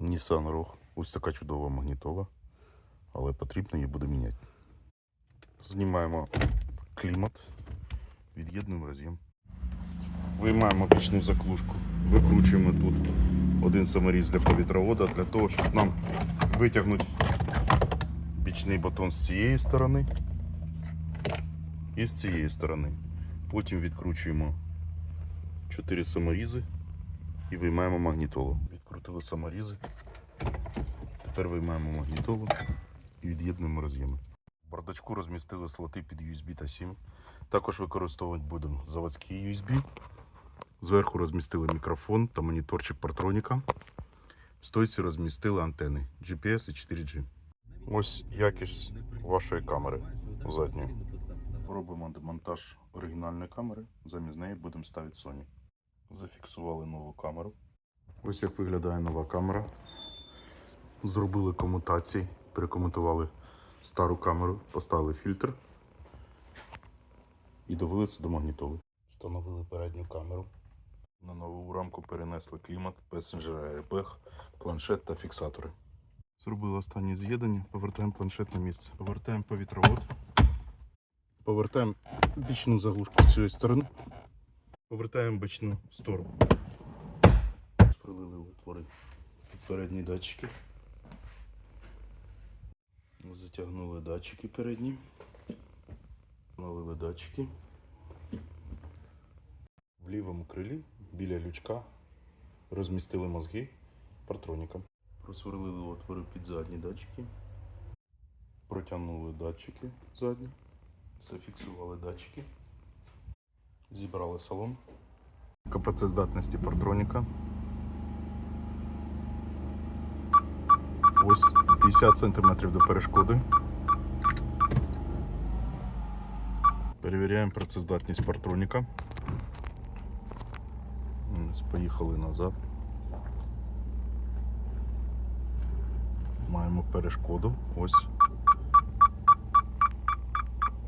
Nissan Rogue. Ось така чудова магнітола, але потрібно її буде міняти. Знімаємо клімат, від'єднуємо роз'єм. Виймаємо бічну заклушку, викручуємо тут один саморіз для повітровода для того, щоб нам витягнути бічний батон з цієї сторони і з цієї сторони. Потім відкручуємо 4 саморізи і виймаємо магнітолу. Відкрутили саморізи. Тепер виймаємо магнітолу і від'єднуємо роз'єми. В бардачку розмістили слоти під USB та 7. Також використовувати будемо заводські USB. Зверху розмістили мікрофон та моніторчик партроніка. В стойці розмістили антени GPS і 4G. Ось якість вашої камери задньої. Робимо демонтаж оригінальної камери. Замість неї будемо ставити Sony. Зафіксували нову камеру. Ось як виглядає нова камера. Зробили комутації, перекомутували стару камеру, поставили фільтр і довели це до магнітоли. Встановили передню камеру. На нову рамку перенесли клімат, песенджера, airbag, планшет та фіксатори. Зробили останнє з'єднання, повертаємо планшет на місце. Повертаємо повітровод. Повертаємо бічну заглушку з цієї сторони. Повертаємо бічну сторону. Сверлили отвори під передні датчики. Затягнули датчики передні. Встановили датчики. В лівому крилі біля лючка розмістили мозги партроніка. Просверлили отвори під задні датчики. Протягнули датчики задні. Зафіксували датчики. Зібрали салон. КПЦ здатності партроніка. Ось 50 см до перешкоди. Перевіряємо працездатність партроніка. Ось Поїхали назад. Маємо перешкоду. Ось.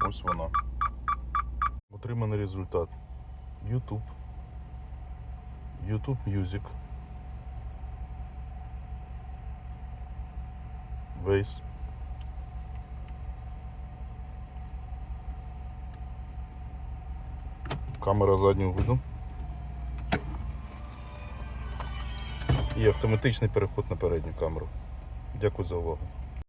Ось вона. Отриманий результат. YouTube. YouTube Music. Вейс. Камера заднього виду. І автоматичний переход на передню камеру. Дякую за увагу.